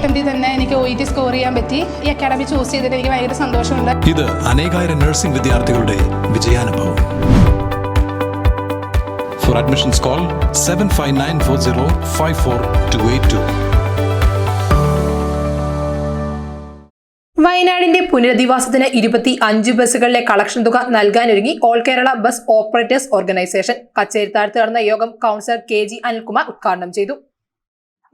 അറ്റംപ്റ്റിൽ തന്നെ എനിക്ക് O E T score ചെയ്യാൻ പറ്റി. ഈ അക്കാഡമി ചൂസ് ചെയ്തിട്ട് എനിക്ക് ഭയങ്കര സന്തോഷമുണ്ട്. ഇത് അനേകായിരം നഴ്സിംഗ് വിദ്യാർത്ഥികളുടെ വിജയാനുഭവം. For admissions call seven five nine four zero five four two eight two വയനാടിന്റെ പുനരധിവാസത്തിന് ഇരുപത്തി അഞ്ച് ബസ്സുകളിലെ കളക്ഷൻ തുക നൽകാനൊരുങ്ങി all Kerala bus operators organisation. കച്ചേരിത്താഴത്ത് നടന്ന യോഗം കൌൺസിലർ കെ ജി അനിൽകുമാർ ഉദ്ഘാടനം ചെയ്തു.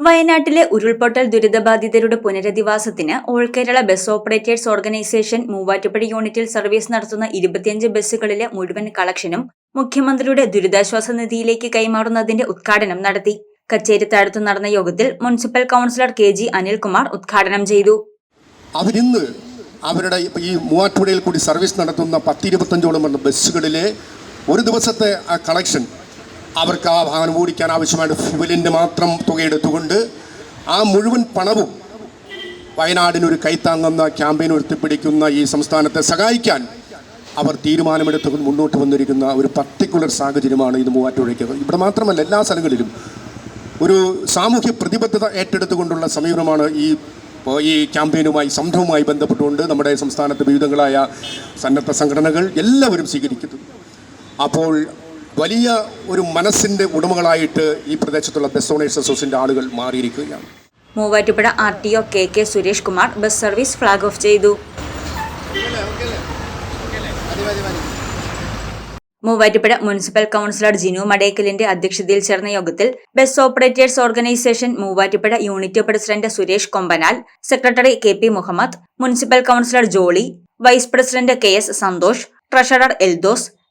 വയനാട്ടിലെ ഉരുൾപൊട്ടൽ ദുരിതബാധിതരുടെ പുനരധിവാസത്തിന് all Kerala bus operators organisation Muvattupuzha യൂണിറ്റിൽ സർവീസ് നടത്തുന്ന ഇരുപത്തിയഞ്ച് ബസ്സുകളിലെ മുഴുവൻ കളക്ഷനും മുഖ്യമന്ത്രിയുടെ ദുരിതാശ്വാസ നിധിയിലേക്ക് കൈമാറുന്നതിന്റെ ഉദ്ഘാടനം നടത്തി. കച്ചേരിത്താഴത്ത് നടന്ന യോഗത്തിൽ municipal councillor K G Anilkumar ഉദ്ഘാടനം ചെയ്തു. അവരിന്ന് അവരുടെ ഈ മൂവാറ്റുപുഴയിൽ കൂടി സർവീസ് നടത്തുന്ന പത്തിരുപത്തഞ്ചോളം ബസ്സുകളിലെ ഒരു ദിവസത്തെ കളക്ഷൻ അവർക്ക് ആ വാഹനം ഓടിക്കാൻ ആവശ്യമായിട്ട് ഫ്യുവലിന്റെ മാത്രം തുക എടുത്തുകൊണ്ട് ആ മുഴുവൻ പണവും വയനാടിനൊരു കൈത്താങ്ങുന്ന ക്യാമ്പയിൻ ഉയർത്തിപ്പിടിക്കുന്ന ഈ സംസ്ഥാനത്തെ സഹായിക്കാൻ അവർ തീരുമാനമെടുത്ത് മുന്നോട്ട് വന്നിരിക്കുന്ന ഒരു പർട്ടിക്കുലർ സാഹചര്യമാണ് ഇത് മൂവാറ്റുപുഴയ്ക്ക്. ഇവിടെ മാത്രമല്ല എല്ലാ സ്ഥലങ്ങളിലും ഒരു സാമൂഹ്യ പ്രതിബദ്ധത ഏറ്റെടുത്തുകൊണ്ടുള്ള സമീപനമാണ് ഈ ഈ ക്യാമ്പയിനുമായി സംരംഭവുമായി ബന്ധപ്പെട്ടുകൊണ്ട് നമ്മുടെ സംസ്ഥാനത്ത് വിവിധങ്ങളായ സന്നദ്ധ സംഘടനകൾ എല്ലാവരും സ്വീകരിക്കുന്നത്. അപ്പോൾ വലിയ ഒരു മനസ്സിന്റെ ഉടമകളായിട്ട് ഈ പ്രദേശത്തുള്ള ബസ് ഓണേഴ്സ് അസോസിയേഷന്റെ ആളുകൾ മാറിയിരിക്കുകയാണ്. Muvattupuzha R T O K K Suresh Kumar bus service flag off ചെയ്തു. മൂവാറ്റുപുഴ മുനിസിപ്പൽ കൗൺസിലർ ജിനു മടേക്കലിന്റെ അധ്യക്ഷതയിൽ ചേർന്ന യോഗത്തിൽ bus operators organisation Muvattupuzha unit president Suresh Kombanal secretary K P Muhammad municipal councillor Jolly vice president K S Santhosh treasurer Eldhose